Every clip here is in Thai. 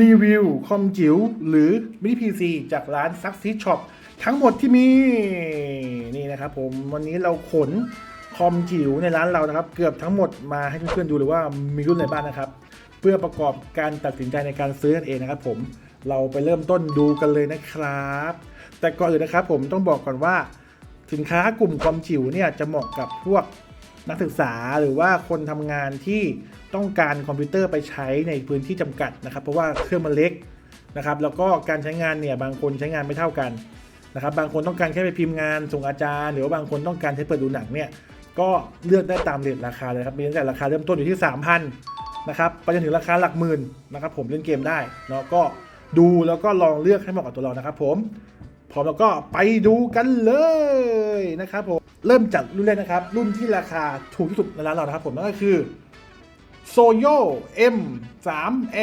รีวิวคอมจิ๋วหรือมินิพีซีจากร้านซักซีช็อปทั้งหมดที่มีนี่นะครับผมวันนี้เราขนคอมจิ๋วในร้านเรานะครับ เกือบทั้งหมดมาให้เพื่อนๆดูเลยว่ามีรุ่นไหนบ้างนะครับ เพื่อประกอบการตัดสินใจในการซื้อนั่นเองนะครับ ผมเราไปเริ่มต้นดูกันเลยนะครับ แต่ก่อนอื่นนะครับผมต้องบอกก่อนว่า สินค้ากลุ่มคอมจิ๋วเนี่ยจะเหมาะกับพวก นักศึกษาหรือว่าคนทำงานที่ต้องการคอมพิวเตอร์ไปใช้ในพื้นที่จำกัดนะครับ เพราะว่าเครื่องมันเล็กนะครับแล้วก็การใช้งานเนี่ยบางคนใช้งานไม่เท่ากันนะครับบางคนต้องการแค่ไปพิมพ์งานส่งอาจารย์ หรือว่าบางคนต้องการใช้เปิดดูหนังเนี่ยก็เลือกได้ตามเรทราคาเลยครับมีตั้งแต่ราคาเริ่มต้นอยู่ที่ 3,000นะครับไปจนถึงราคาหลักหมื่นนะครับผมเล่นเกมได้เนาะก็ดูแล้วก็ลองเลือกให้เหมาะกับตัวเรานะครับผม พร้อมแล้วก็ไปดูกันเลยนะครับผมเริ่มจากรุ่นแรกนะครับ รุ่นที่ราคาถูกที่สุดในร้านเรานะครับผมนั่นก็คือโซโย M3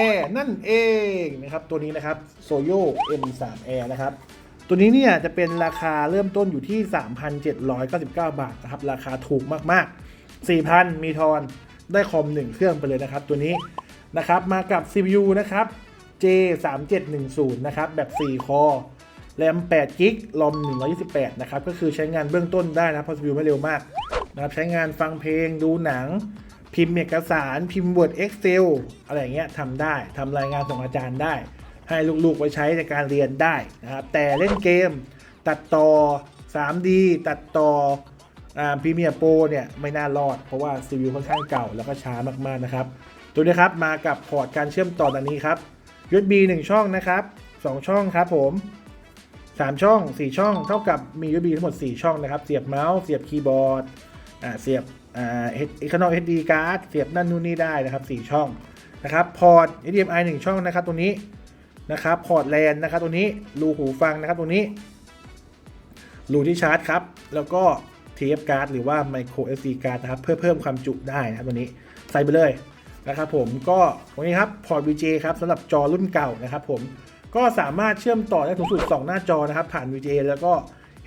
Air นั่นเองนะครับตัวนี้นะครับโซโย M3 Air นะครับตัวนี้เนี่ยจะเป็นราคาเริ่มต้นอยู่ที่ 3,799 บาทนะครับราคาถูกมากๆ 4,000 มีทอนได้คอม 1 เครื่องไปเลยนะครับตัวนี้นะครับมากับ CPU นะครับ J3710 นะครับแบบ 4 คอ แรม8กิกลอม128 นะครับ ก็คือใช้งานเบื้องต้นได้นะเพราะ CPU ไม่เร็วมากนะครับใช้งานฟังเพลงดูหนัง พิมพ์เอกสาร พิมพ์ Word Excel อะไรเงี้ยทำได้ทำรายงานส่งอาจารย์ได้ ให้ลูกๆไว้ใช้ในการเรียนได้นะครับแต่เล่นเกม ตัดต่อ 3D ตัดต่อพรีเมียร์โปรเนี่ยไม่น่ารอด เพราะว่า CPU ค่อนข้างเก่าแล้วก็ช้ามากๆนะครับ ตัวนี้ครับมากับพอร์ตการเชื่อมต่อดังนี้ครับ USB 1 ช่องนะครับ 2 ช่องครับผม 3 ช่อง 4 ช่อง เท่ากับมี USB ทั้งหมด 4 ช่องนะครับ เสียบเมาส์ เสียบคีย์บอร์ดเสียบอ่า external SD card เสียบนั่นนู่นนี่ได้นะครับ 4 ช่องนะครับพอร์ต HDMI 1 ช่องนะครับตรงนี้นะครับพอร์ตแลนนะครับตรงนี้รูหูฟังนะครับตรงนี้รูที่ชาร์จครับ แล้วก็ TF card หรือว่า micro SD card นะครับ เพื่อเพิ่มความจุได้นะครับตัวนี้ใส่ไปเลยนะครับผมก็ตรงนี้ครับพอร์ต VGA ครับสำหรับจอรุ่นเก่านะครับผม ก็สามารถเชื่อมต่อได้สูงสุด 2 หน้าจอนะครับ ผ่าน VGA แล้วก็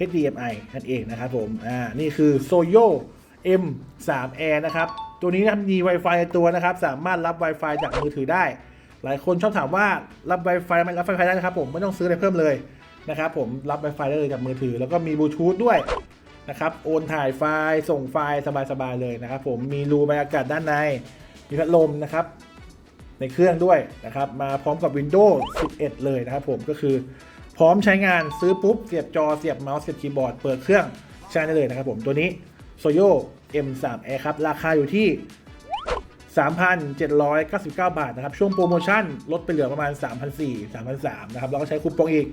HDMI นั่นเองนะครับผม อ่า นี่คือ Soyo M3 Air นะครับ ตัวนี้นะครับมี Wi-Fi ในตัวนะครับ สามารถรับ Wi-Fi จากมือถือได้ หลายคนชอบถามว่ารับ Wi-Fi ไหมรับ Wi-Fi ได้นะครับผม ไม่ต้องซื้ออะไรเพิ่มเลยนะครับผม รับ Wi-Fi ได้เลยจากมือถือ แล้วก็มีบลูทูธด้วยนะครับ โอนถ่ายไฟล์ ส่งไฟล์สบายๆเลยนะครับผม มีรูบรรยากาศด้านใน มีพัดลมนะครับ ในเครื่องด้วยนะครับ มาพร้อมกับ Windows 11 เลยนะครับผมก็คือพร้อมใช้งานซื้อปุ๊บ เสียบจอเสียบเมาส์เสียบคีย์บอร์ดเปิดเครื่องใช้ได้เลยนะครับผมตัวนี้ Soyo M3 Air ครับ ราคาอยู่ที่ 3,799 บาทนะครับ ช่วงโปรโมชั่นลดไปเหลือประมาณ 3,400 3,300นะครับแล้วก็ใช้คูปองอีก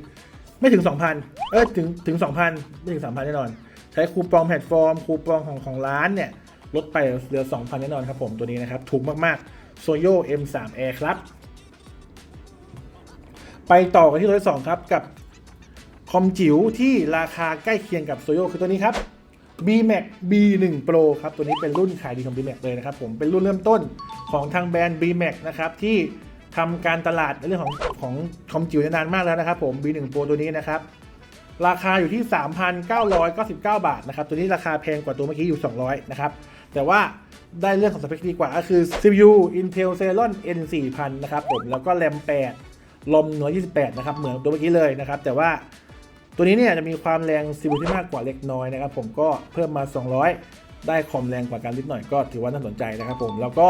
ไม่ถึง 2,000 เออถึงถึง 2,000 ไม่ถึง 3,000 แน่นอน ใช้คูปองแพลตฟอร์มคูปองของของร้านเนี่ยลดไปเหลือ 2,000 แน่นอนครับผมตัวนี้นะครับถูกมากๆ Soyo M3 Air ครับ ไปต่อกันที่ตัวที่สองครับ กับคอมจิ๋วที่ราคาใกล้เคียงกับ Soyo คือตัวนี้ครับ BMac B1 Pro ครับ ตัวนี้เป็นรุ่นขายดีของ BMac เลยนะครับผมเป็นรุ่นเริ่มต้นของทางแบรนด์ BMac นะครับ ที่ทำการตลาดในเรื่องของของคอมจิ๋วนานมากแล้วนะครับผม B1 Pro ตัวนี้นะครับ ราคาอยู่ที่ 3,999 บาทนะครับ ตัวนี้ราคาแพงกว่าตัวเมื่อกี้อยู่ 200 นะครับ แต่ว่า ได้เรื่องของสเปคดีกว่าก็คือ CPU Intel Celeron N4000 นะครับผมแล้วก็ RAM 8ลม128 นะครับ เหมือนตัวเมื่อกี้เลยนะครับ แต่ว่าตัวนี้เนี่ยจะมีความแรง CPU ที่มากกว่าเล็กน้อยนะครับ ผมก็เพิ่มมา 200 ได้คอมแรงกว่ากันนิดหน่อยก็ถือว่าน่าสนใจนะครับผมแล้วก็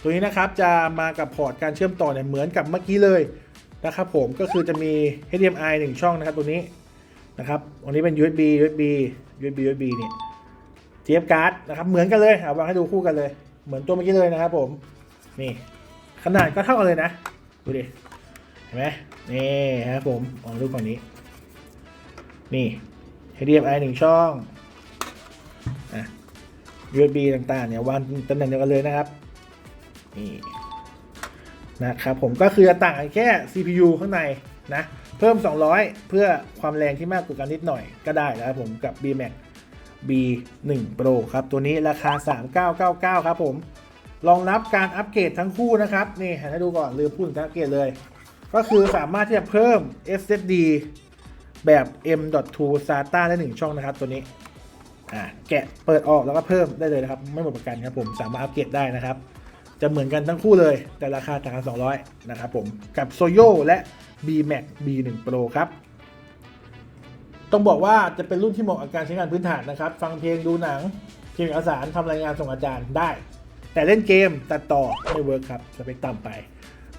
ตัวนี้นะครับจะมากับพอร์ตการเชื่อมต่อเนี่ยเหมือนกับเมื่อกี้เลยนะครับผมก็คือจะมี HDMI 1 ช่องนะครับตัวนี้นะครับวันนี้เป็น USB USB USB USB เนี่ย TF card นะครับเหมือนกันเลยเอาวางให้ดูคู่กันเลย เหมือนตัวเมื่อกี้เลยนะครับผมนี่ขนาดก็เท่ากันเลยนะดูดิเห็นไหมนี่ครับผมลองดูฝั่งนี้ นี่ HDMI หนึ่งช่องอะ USB ต่างๆเนี่ยวางตำแหน่งเดียวกันเลยนะครับนี่นะครับผมก็คือต่างกันแค่ CPU ข้างในนะ เพิ่ม 200 เพื่อความแรงที่มากกว่ากันนิดหน่อยก็ได้นะครับผมกับ BMac B1 Pro ครับ ตัวนี้ราคา 3999 ครับผม รองรับการอัปเกรดทั้งคู่นะครับ นี่ให้ดูก่อนลืมพูดถึงการอัปเกรดเลย ก็คือสามารถที่จะเพิ่ม SSD แบบ M.2 SATA ได้ 1 ช่องนะครับ ตัวนี้อ่าแกะเปิดออกแล้วก็เพิ่มได้เลยนะครับ ไม่หมดประกันครับผมสามารถอัปเกรดได้นะครับ จะเหมือนกันทั้งคู่เลย แต่ราคาต่างกัน200 นะครับผมกับโซโยและ B Max B1 Pro ครับ ต้องบอกว่าจะเป็นรุ่นที่เหมาะกับการใช้งานพื้นฐานนะครับ ฟังเพลงดูหนังพิมพ์เอกสารทำรายงานส่งอาจารย์ได้ แต่เล่นเกมตัดต่อไม่เวิร์คครับสเปคต่ำไป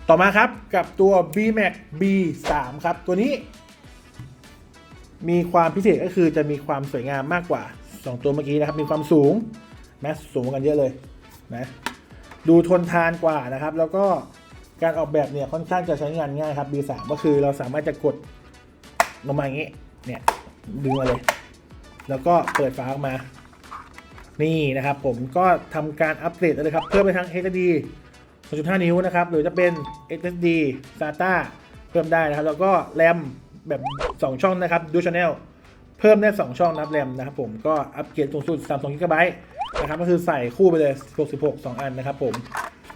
ต่อมาครับกับตัว B Max B3 ครับ ตัวนี้ มีความพิเศษก็คือจะมีความสวยงามมากกว่า 2 ตัวเมื่อกี้นะครับ มีความสูงนะสูงกันเยอะเลยนะดูทนทานกว่านะครับ แล้วก็การออกแบบเนี่ยค่อนข้างจะใช้งานง่ายครับ B3 ก็คือเราสามารถจะกดลงมาอย่างนี้เนี่ย ดึงมาเลย แล้วก็เปิดฝาออกมา นี่นะครับ ผมก็ทำการอัปเกรดเลยครับ เพิ่มไปทั้ง HDD 2.5 นิ้วนะครับ หรือจะเป็น SSD SATA เพิ่มได้นะครับ แล้วก็แรมแบบ 2 ช่องนะครับดูช n แนลเพิ่มได้ 2 ช่องนับแรมนะครับผมก็อัปเกรดสูงสุด 32 GB นะครับก็คือใส่คู่ไปเลย 66 2 อันนะครับผม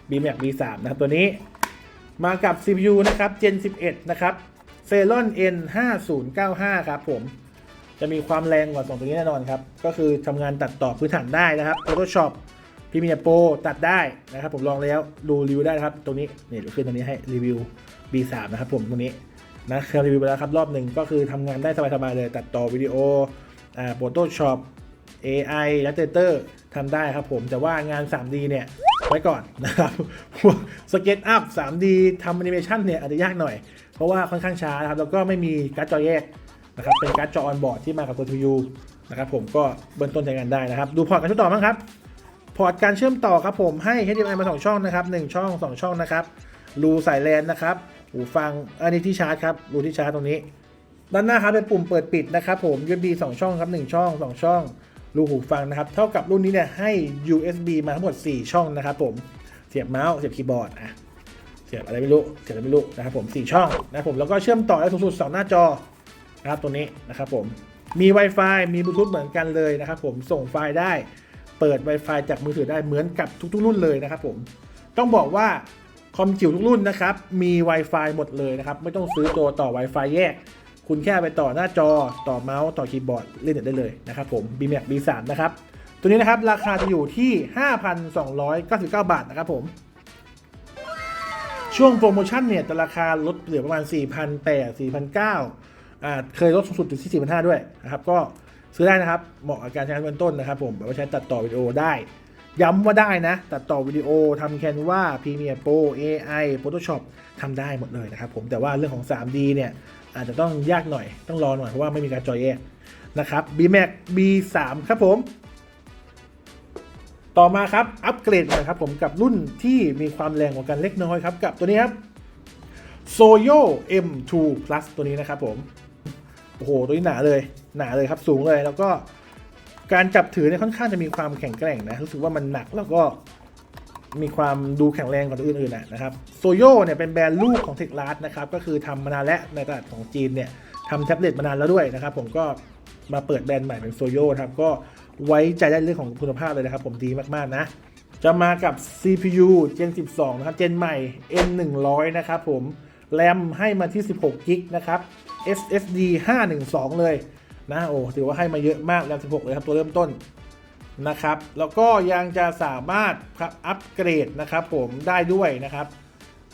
BMAX B3 นะครับตัวนี้ มากับ CPU นะครับ Gen 11 นะครับ Celeron N 5095 ครับผม จะมีความแรงกว่าสองตัวนี้แน่นอนครับ ก็คือทำงานตัดต่อพื้นฐานได้นะครับ Photoshop Premiere Pro ตัดได้นะครับ ผมลองแล้วดูรีวิวได้นะครับ ตรงนี้นี่เดี๋ยวขึ้นตรงนี้ให้รีวิว B3 นะครับผมตรงนี้นะเคยรีวิวไปแล้วครับรอบหนึ่งก็คือทำงานได้สบายๆเลย ตัดต่อวิดีโออ่า Photoshop AI Illustrator ทำได้ครับผมแต่ว่างาน 3D เนี่ยไว้ก่อนนะครับพวกสเก็ตอัพ 3D ทำแอนิเมชันเนี่ยอาจจะยากหน่อย เพราะว่าค่อนข้างช้านะครับ แล้วก็ไม่มีการ์ดจอแยก นะครับเป็นการ์ดจอออนบอร์ดที่มากับตัว CPU นะครับผมก็เบื้องต้นใช้งานได้นะครับ ดูพอร์ตการเชื่อมต่อบ้างครับ พอร์ตการเชื่อมต่อครับผมให้ HDMI มา 2 ช่องนะครับ1ช่อง 2 ช่องนะครับรูสายแลนนะครับหูฟังอันนี้ที่ชาร์จครับรูที่ชาร์จตรงนี้ ด้านหน้าครับเป็นปุ่มเปิดปิดนะครับผม USB 2 ช่องครับ1ช่อง 2 ช่องรูหูฟังนะครับเท่ากับรุ่นนี้เนี่ยให้ USB มาทั้งหมด 4 ช่องนะครับผมเสียบเมาส์เสียบคีย์บอร์ดอะเสียบอะไรไม่รู้เสียบอะไรไม่รู้นะครับผม4ช่องนะครับผมแล้วก็เชื่อมต่อได้สูงสุด2หน้าจอ นะครับตัวนี้นะครับผมมี Wi-Fi มีบลูทูธเหมือนกันเลยนะครับผมส่งไฟล์ได้เปิด Wi-Fi จากมือถือได้เหมือนกับทุกๆ รุ่นเลยนะครับผมต้องบอกว่าคอมจิ๋วทุกรุ่นนะครับมี Wi-Fi หมดเลยนะครับไม่ต้องซื้อตัวต่อ Wi-Fi แยก คุณแค่ไปต่อหน้าจอต่อเมาส์ต่อคีย์บอร์ดเล่นเน็ตได้เลยนะครับผม BMAX B3 นะครับตัวนี้นะครับราคาจะอยู่ที่ 5,299 บาทนะครับผม ช่วงโปรโมชั่นเนี่ยแต่ราคาลดเหลือประมาณ 4,800 4,900อ่า เคยลดสูงสุดถึงที่4,500ด้วยนะครับก็ซื้อได้นะครับเหมาะกับการใช้งานเบื้องต้นนะครับ ผมแบบว่าใช้ตัดต่อวิดีโอได้ ย้ำว่าได้นะ ตัดต่อวิดีโอทำแคนวา Premiere Pro AI Photoshop ทำได้หมดเลยนะครับผมแต่ว่าเรื่องของ 3D เนี่ยอาจจะต้องยากหน่อยต้องรอหน่อยเพราะว่าไม่มีการจอยแยกนะครับ BMAX B3 ครับผม ต่อมาครับ อัปเกรดน่อยครับผมกับรุ่นที่มีความแรงกว่ากันเล็กน้อยครับ กับตัวนี้ครับ Soyo M2 Plus ตัวนี้นะครับผม โอ้โหตัวนี้หนาเลย หนาเลยครับสูงเลยแล้วก็การจับถือเนี่ยค่อนข้างจะมีความแข็งแกร่งนะรู้สึกว่ามันหนักแล้วก็มีความดูแข็งแรงกว่าตัวอื่นๆนะครับโซโยเนี่ยเป็นแบรนด์ลูกของเทคลาสนะครับก็คือทำมานานแล้วในตลาดของจีนเนี่ยทำแท็บเล็ตมานานแล้วด้วยนะครับ ผมก็มาเปิดแบรนด์ใหม่เป็นโซโยครับก็ไว้ใจได้เรื่องของคุณภาพเลยนะครับ ผมดีมากๆนะ จะมากับ CPU Gen 12 นะครับ Gen ใหม่ N 100 นะครับผมแรมให้มาที่ 16กิกนะครับ SSD 512 เลยนะโอ้ถือว่าให้มาเยอะมากแรม16 เลยครับ ตัวเริ่มต้นนะครับ แล้วก็ยังจะสามารถครับอัปเกรดนะครับผมได้ด้วยนะครับ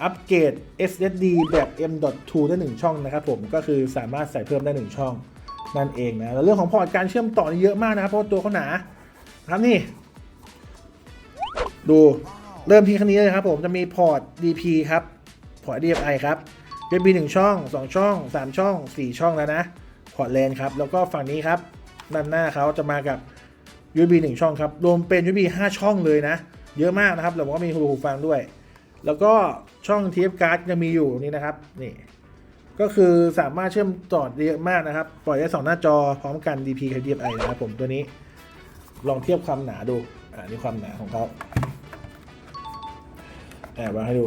อัปเกรด SSD แบบ M.2 ได้ 1 ช่องนะครับผมก็คือสามารถใส่เพิ่มได้ 1 ช่องนั่นเองนะแล้วเรื่องของพอร์ตการเชื่อมต่อนี่เยอะมากนะครับเพราะว่าตัวเขาหนาครับนี่ ดูเริ่มที่คันนี้เลยครับผมจะมีพอร์ต DP ครับ พอร์ต DFI ครับ USB 1ช่อง 2 ช่อง 3 ช่อง 4 ช่องแล้วนะพอร์ตเลนครับ แล้วก็ฝั่งนี้ครับ ด้านหน้าเขาจะมากับ USB 1 ช่องครับ รวมเป็น USB 5 ช่องเลยนะ เยอะมากนะครับ แล้วก็มีหูฟังด้วย แล้วก็ช่อง TF card ยังมีอยู่นี่นะครับ นี่ ก็คือสามารถเชื่อมต่อดเยอะมากนะครับ ปล่อยได้ 2 หน้าจอพร้อมกัน DP กับ DFI นะครับผมตัวนี้ ลองเทียบความหนาดู อ่านี่ความหนาของเขาแอบวางให้ดู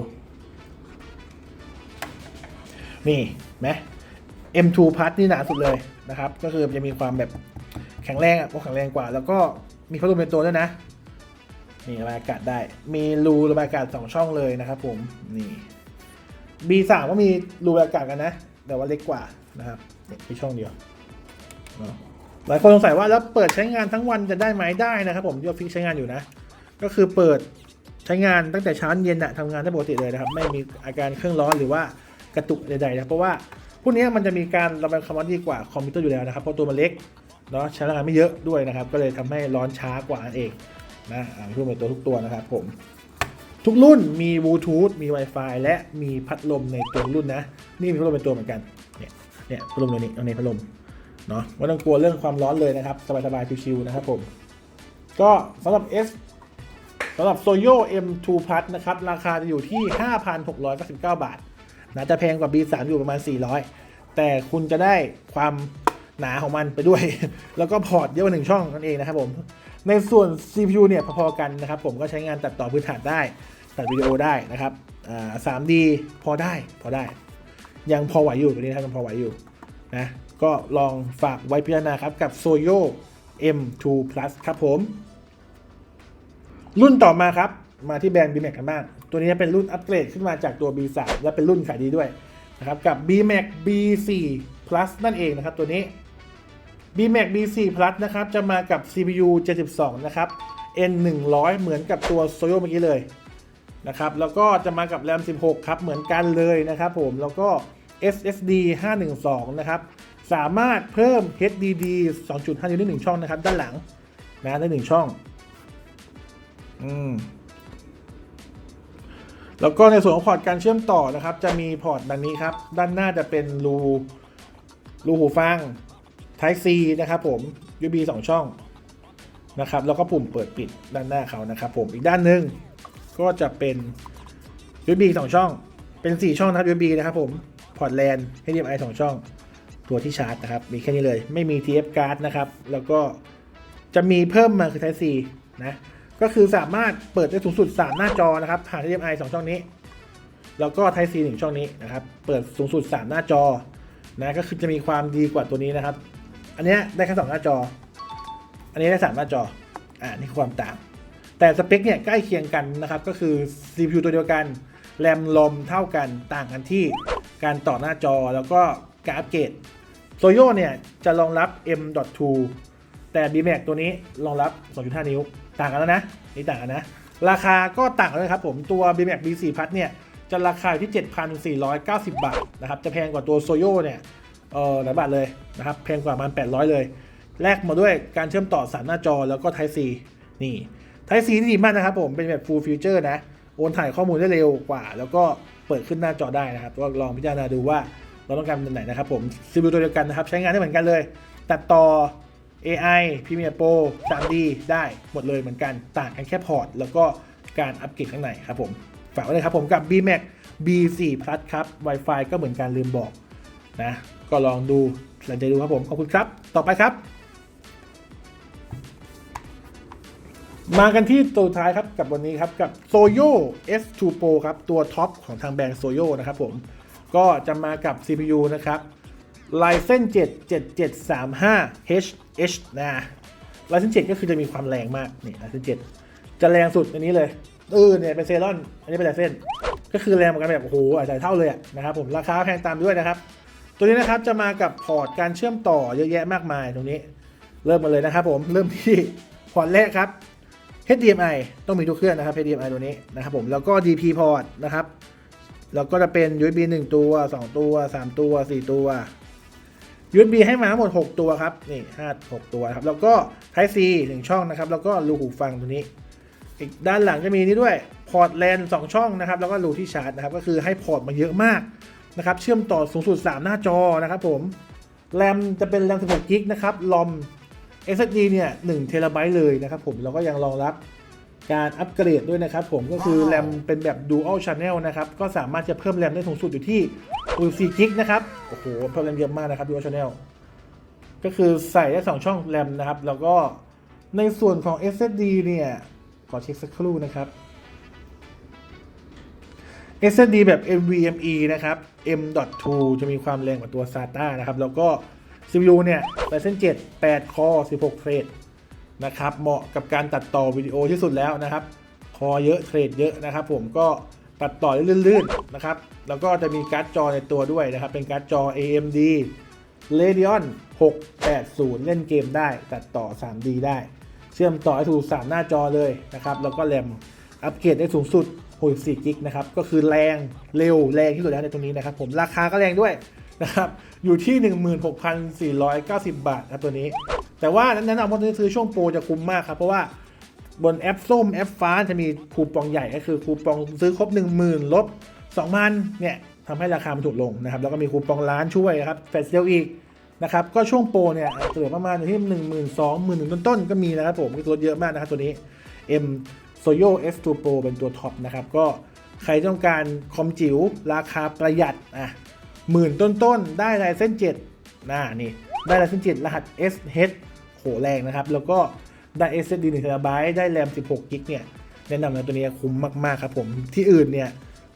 นี่ไหม M2 Plus นี่หนาสุดเลยนะครับ ก็คือจะมีความแบบแข็งแรงอะพวกแข็งแรงกว่า แล้วก็มีพัดลมในตัวด้วยนะ นี่ระบายอากาศได้ มีรูระบายอากาศ 2 ช่องเลยนะครับผม นี่ B3 ก็มีรูระบายอากาศกันนะ แต่ว่าเล็กกว่านะครับมีช่องเดียว หลายคนสงสัยว่าแล้วเปิดใช้งานทั้งวันจะได้ไหมได้นะครับ ผมยอดฟิกใช้งานอยู่นะ ก็คือเปิดใช้งานตั้งแต่เช้าเย็นอะทำงานได้ปกติเลยนะครับ ไม่มีอาการเครื่องร้อนหรือว่า กระตุกใดๆนะเพราะว่าพวกนี้มันจะมีการระบายความร้อนดีกว่าคอมพิวเตอร์อยู่แล้วนะครับเพราะตัวมันเล็กเนาะใช้พลังงานไม่เยอะด้วยนะครับ ก็เลยทำให้ร้อนช้ากว่านั่นเองนะอ่าทุกตัวทุกตัวนะครับผม ทุกรุ่นมีบลูทูธมี Wi-Fi และมีพัดลมในตัวรุ่นนะ นี่มีพัดลมเป็นตัวเหมือนกันเนี่ยเนี่ยพัดลมตัวนี้ตัวนี้พัดลมเนาะไม่ต้องกลัวเรื่องความร้อนเลยนะครับ สบายๆชิวๆนะครับผม ก็สำหรับ S สำหรับ Soyo M2 Plus นะครับ ราคาจะอยู่ที่ 5,699 บาท นะจะแพงกว่า B3 อยู่ประมาณ 400 แต่คุณจะได้ความหนาของมันไปด้วย แล้วก็พอร์ตเยอะกว่าหนึ่งช่องนั่นเองนะครับผมในส่วน CPU เนี่ยพอๆกันนะครับผมก็ใช้งานตัดต่อพื้นฐานได้ ตัดวิดีโอได้นะครับอ่า 3D พอได้พอได้ ยังพอไหวอยู่ตัวนี้นะครับยังพอไหวอยู่นะก็ลองฝากไว้พิจารณาครับกับ Soyo M2 Plus ครับผม รุ่นต่อมาครับ มาที่แบรนด์ BMAX กันบ้าง ตัวนี้เป็นรุ่นอัปเกรดขึ้นมาจากตัว B3 และเป็นรุ่นขายดีด้วยนะครับกับ BMAX B4 Plus นั่นเองนะครับตัวนี้ BMAX B4 Plus นะครับจะมากับ CPU 72 นะครับ N100 เหมือนกับตัว Soyo เมื่อกี้เลยนะครับแล้วก็จะมากับ RAM 16 ครับ เหมือนกันเลยนะครับผมแล้วก็ SSD 512 นะครับ สามารถเพิ่ม HDD 2.5 นิ้วได้หนึ่งช่องนะครับ ด้านหลังนะได้หนึ่งช่อง อืม แล้วก็ในส่วนของพอร์ตการเชื่อมต่อนะครับ จะมีพอร์ตดังนี้ครับ ด้านหน้าจะเป็นรูรูหูฟัง Type C นะครับผม USB 2 ช่องนะครับแล้วก็ปุ่มเปิดปิดด้านหน้าเขานะครับผมอีกด้านหนึ่งก็จะเป็น USB 2 ช่อง เป็น 4 ช่องนะครับ USB นะครับผมพอร์ตแลน HDMI 2 ช่อง ตัวที่ชาร์จนะครับ มีแค่นี้เลยไม่มี TF card นะครับ แล้วก็จะมีเพิ่มมาคือ Type C นะ ก็คือสามารถเปิดได้สูงสุด 3 หน้าจอนะครับผ่าน HDMI 2 ช่องนี้ แล้วก็ Type C 1ช่องนี้นะครับ เปิดสูงสุด 3 หน้าจอนะก็คือจะมีความดีกว่าตัวนี้นะครับ อันเนี้ยได้แค่2หน้าจอ อันนี้ได้3หน้าจออ่านี่คือความต่าง แต่สเปคเนี่ยใกล้เคียงกันนะครับ ก็คือ CPU ตัวเดียวกันแรมลมเท่ากันต่างกันที่การต่อหน้าจอแล้วก็การอัปเกรดโซโยเนี่ยจะรองรับ M.2 แต่ BMAX ตัวนี้รองรับ 2.5 นิ้ว ต่างกันแล้วนะนี่ต่างกันนะ ราคาก็ต่างกันเลยครับผมตัว BMAX B4 Plus เนี่ยจะราคาอยู่ที่ 7,490 บาทนะครับจะแพงกว่าตัวโซโยเนี่ยเออหลายบาทเลยนะครับแพงกว่ามัน 800 เลยแลกมาด้วยการเชื่อมต่อสามหน้าจอแล้วก็ Type C นี่ Type C นี่ดีมากนะครับผมเป็นแบบ Full Feature นะ โอนถ่ายข้อมูลได้เร็วกว่า แล้วก็เปิดขึ้นหน้าจอได้นะครับก็ลองพิจารณาดูว่าเราต้องการแบบไหนนะครับผม CPU ตัวเดียวกันนะครับ ใช้งานได้เหมือนกันเลย ตัดต่อ AI Premiere Pro 3D ได้หมดเลยเหมือนกันต่างกันแค่พอร์ต แล้วก็การอัปเกรดข้างในครับผม ฝากไว้เลยครับผมกับ BMAX B4 Plus ครับ Wi-Fi ก็เหมือนกันลืมบอกนะ ก็ลองดูสนใจดูครับผม ขอบคุณครับ ต่อไปครับ มากันที่ตัวท้ายครับกับวันนี้ครับกับ Soyo S2 Pro ครับ ตัวท็อปของทางแบรนด์ Soyo นะครับผม ก็จะมากับ CPU นะครับ Ryzen 7 7735 HH นะ Ryzen 7ก็คือจะมีความแรงมากนี่ Ryzen 7จะแรงสุดอันนี้เลยเออเนี่ยเป็นเซรอน อันนี้เป็น Ryzen ก็คือแรงเหมือนกันแบบโอ้โหอาจจะเท่าเลยอะนะครับผมราคาแพงตามด้วยนะครับ ตัวนี้นะครับจะมากับพอร์ตการเชื่อมต่อเยอะแยะมากมายตรงนี้ เริ่มมาเลยนะครับผมเริ่มที่พอร์ตแรกครับ HDMI ต้องมีทุกเครื่องนะครับ HDMI ตัวนี้นะครับผมแล้วก็ DP port นะครับแล้วก็จะเป็น USB 1 ตัว 2 ตัว 3 ตัว 4 ตัว USB ให้มาทั้งหมด 6 ตัวครับ นี่5 6ตัวครับ แล้วก็ Type C 1 ช่องนะครับ แล้วก็รูหูฟังตัวนี้ อีกด้านหลังจะมีนี่ด้วย พอร์ตแลน2ช่องนะครับ แล้วก็รูที่ชาร์จนะครับ ก็คือให้พอร์ตมาเยอะมากนะครับ เชื่อมต่อสูงสุด 3 หน้าจอนะครับผม แรมจะเป็นแรม16กิกนะครับ ลอม SSD เนี่ย1เทราไบต์เลยนะครับผม แล้วก็ยังรองรับการอัปเกรดด้วยนะครับผมก็คือแรมเป็นแบบ Dual Channel นะครับ ก็สามารถจะเพิ่มแรมได้สูงสุดอยู่ที่64กิกนะครับ โอ้โหเพิ่มแรมเยอะมากนะครับ Dual Channel ก็คือใส่ได้ 2 ช่องแรมนะครับ แล้วก็ในส่วนของ SSD เนี่ย ขอเช็คสักครู่นะครับ SSD แบบ NVMe นะครับ M.2 จะมีความแรงกว่าตัว SATA นะครับ แล้วก็ CPU เนี่ย Ryzen 7 8 Core 16 เทรดนะครับ เหมาะกับการตัดต่อวิดีโอที่สุดแล้วนะครับ คอเยอะ เทรดเยอะนะครับผมก็ ตัดต่อลื่นๆนะครับ แล้วก็จะมีการ์ดจอในตัวด้วยนะครับ เป็นการ์ดจอ AMD Radeon 680 เล่นเกมได้ ตัดต่อ 3D ได้ เชื่อมต่อให้ถูก3หน้าจอเลยนะครับ แล้วก็แรมอัปเกรดได้สูงสุด 64กิกนะครับ ก็คือแรงเร็วแรงที่สุดแล้วในตรงนี้นะครับ ผมราคาก็แรงด้วยนะครับ อยู่ที่ 16,490 บาทครับตัวนี้ แต่ว่าแนะนำว่าซื้อช่วงโปรจะคุ้มมากครับ เพราะว่า บนแอปส้มแอปฟ้าจะมีคูปองใหญ่ก็คือคูปองซื้อครบ 10,000ลด2,000เนี่ยทำให้ราคามันถูกลงนะครับแล้วก็มีคูปองร้านช่วยนะครับแฟชเซลอีกนะครับก็ช่วงโปรเนี่ยเหลือประมาณอยู่ที่หนึ่งหมื่นสองหมื่นหนึ่งต้นๆก็มีนะครับผมมีตัวเยอะมากนะครับตัวนี้ M Soyo S2 Pro เป็นตัวท็อปนะครับก็ใครต้องการคอมจิ๋วราคาประหยัดอะหมื่นต้นๆ ได้ลายเส้น7นะนี่ ได้ลายเส้น7รหัส SH โหแรงนะครับ แล้วก็ ได้ SSD 1 TB ได้แรม 16กิกเนี่ย แนะนำนะตัวนี้คุ้มมาก ๆ ครับผม ที่อื่นเนี่ย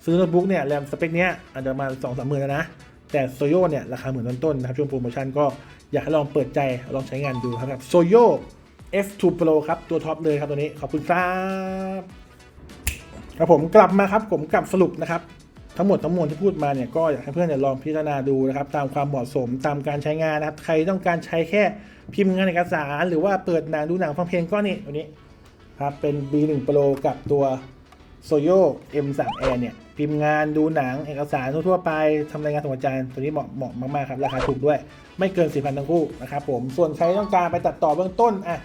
ซื้อโน้ตบุ๊กเนี่ย แรมสเปคเนี้ยอาจจะประมาสองสามหมื่นแล้วนะ แต่โซโยเนี่ย ราคาเหมือนต้นๆนะครับ ช่วงโปรโมชั่นก็อยากให้ลองเปิดใจลองใช้งานดูครับโซโย F2 Pro ครับ ตัวท็อปเลยครับตัวนี้ขอบคุณครับครับผมกลับมาครับผมกลับสรุปนะครับ ทั้งหมดทั้งมวลที่พูดมาเนี่ยก็อยากให้เพื่อนเนี่ยลองพิจารณาดูนะครับตามความเหมาะสมตามการใช้งานนะครับ ใครต้องการใช้แค่พิมพ์งานเอกสาร หรือว่าเปิดหนังดูหนังฟังเพลงก็นี่ตัวนี้ครับเป็น B1 Pro กับตัวโซโย M3 Air เนี่ยพิมพ์งานดูหนังเอกสารทั่วๆไปทำรายงานส่งอาจารย์ตัวนี้เหมาะเหมาะมากๆครับราคาถูกด้วย ไม่เกิน4,000ทั้งคู่นะครับผมส่วนใครต้องการไปตัดต่อเบื้องต้นอะ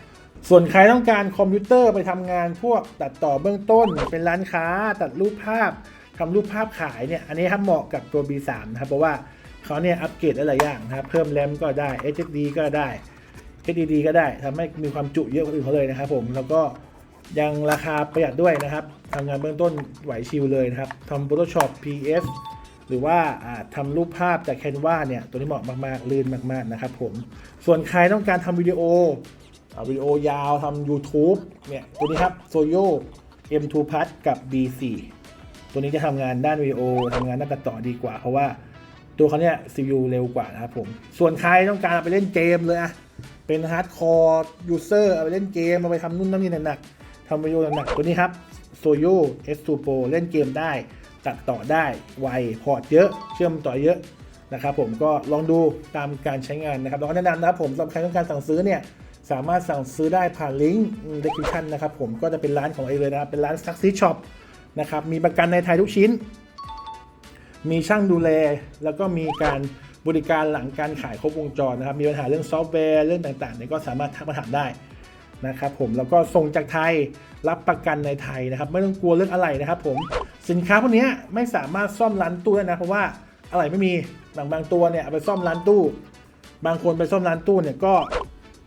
ส่วนใครต้องการคอมพิวเตอร์ไปทำงานพวกตัดต่อเบื้องต้นเป็นร้านค้า ตัดรูปภาพ ทำรูปภาพขายเนี่ยอันนี้ครับเหมาะกับตัว B3 นะครับเพราะว่าเขาเนี่ยอัปเกรดหลายอย่างนะครับเพิ่มแรมก็ได้ SSD ก็ได้ HDD ก็ได้ทำให้มีความจุเยอะกว่าอื่นเขาเลยนะครับผมแล้วก็ยังราคาประหยัดด้วยนะครับทำงานเบื้องต้นไหวชิลเลยนะครับทำ Photoshop PS หรือว่าทำรูปภาพจาก Canva เนี่ยตัวนี้เหมาะมากๆลื่นมากๆนะครับผมส่วนใครต้องการทำวิดีโอวิดีโอยาวทำ YouTube เนี่ยตัวนี้ครับ Soyo M2 Plus กับ B4 ตัวนี้จะทำงานด้านวิดีโอทำงานด้านตัดต่อดีกว่า เพราะว่าตัวเขาเนี่ย CPU เร็วกว่านะครับผม ส่วนใครต้องการไปเล่นเกมเลยอะเป็นฮาร์ดคอร์ยูเซอร์เอาไปเล่นเกมเอาไปทำนู่นนั่นนี่หนักๆทำวิดีโอหนักๆตัวนี้ครับ Soyo S2 Pro เล่นเกมได้ ตัดต่อได้ไวพอร์ตเยอะเชื่อมต่อเยอะนะครับผมก็ลองดูตามการใช้งานนะครับแล้วก็แนะนำนะครับผมสำหรับใครต้องการสั่งซื้อเนี่ยสามารถสั่งซื้อได้ผ่านลิงก์ description นะครับผมก็จะเป็นร้านของไอเลยนะครับเป็นร้าน Success Shop นะครับ มีประกันในไทยทุกชิ้น มีช่างดูแล แล้วก็มีการบริการหลังการขายครบวงจรนะครับ มีปัญหาเรื่องซอฟต์แวร์เรื่องต่างๆเนี่ยก็สามารถทักมาถามได้นะครับผมแล้วก็ส่งจากไทยรับประกันในไทยนะครับ ไม่ต้องกลัวเรื่องอะไรนะครับผมสินค้าพวกนี้ไม่สามารถซ่อมร้านตู้ได้นะเพราะว่าอะไรไม่มีบางบางตัวเนี่ยไปซ่อมร้านตู้ บางคนไปซ่อมร้านตู้เนี่ยก็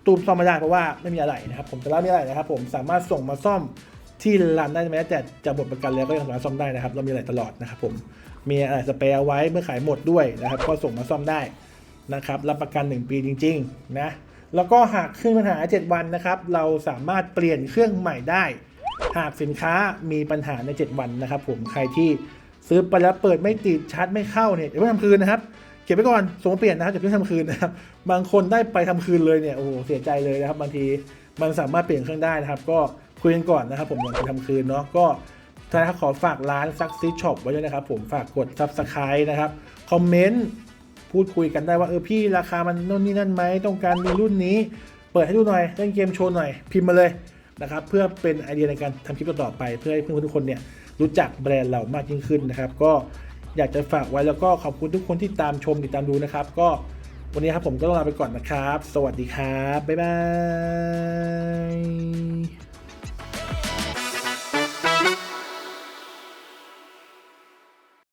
ตู้ซ่อมไม่ได้เพราะว่าไม่มีอะไรนะครับ ผมแต่ละมีอะไรนะครับ ผมสามารถส่งมาซ่อม ที่ร้านได้แม้แต่จะหมดประกันแล้วก็ยังสามารถซ่อมได้นะครับ เรามีอะไรตลอดนะครับผมมีอะไรสเปรย์ไว้เมื่อขายหมดด้วยนะครับก็ส่งมาซ่อมได้นะครับรับประกัน 1 ปีจริงๆนะแล้วก็หากขึ้นปัญหา 7 วันนะครับ เราสามารถเปลี่ยนเครื่องใหม่ได้ หากสินค้ามีปัญหาใน 7 วันนะครับ ผมใครที่ซื้อไปแล้วเปิดไม่ติดชาร์จไม่เข้าเนี่ยอย่าเพิ่งทำคืนนะครับเก็บไว้ก่อนส่งมาเปลี่ยนนะครับอย่าเพิ่งทำคืนนะครับบางคนได้ไปทำคืนเลยเนี่ยโอ้โหเสียใจเลยนะครับบางทีมันสามารถเปลี่ยนเครื่องได้นะครับ ก็ คุยกันก่อนนะครับผมก่อนจะทำคืนเนาะก็ถ้าขอฝากร้านซักซีช็อปไว้ด้วยนะครับผมฝากกด subscribe นะครับ คอมเมนต์พูดคุยกันได้ว่าเออพี่ราคามันน่นนี่นั่นไหมต้องการมีรุ่นนี้ เปิดให้ดูหน่อยเล่นเกมโชว์หน่อยพิมพ์มาเลยนะครับเพื่อเป็นไอเดียในการทำคลิปต่อๆไปเพื่อให้เพื่อนทุกคนเนี่ยรู้จักแบรนด์เรามากยิ่งขึ้นนะครับ ก็อยากจะฝากไว้แล้วก็ขอบคุณทุกคนที่ตามชมติดตามดูนะครับ ก็วันนี้ครับผมก็ต้องลาไปก่อนนะครับ สวัสดีครับบ๊ายบาย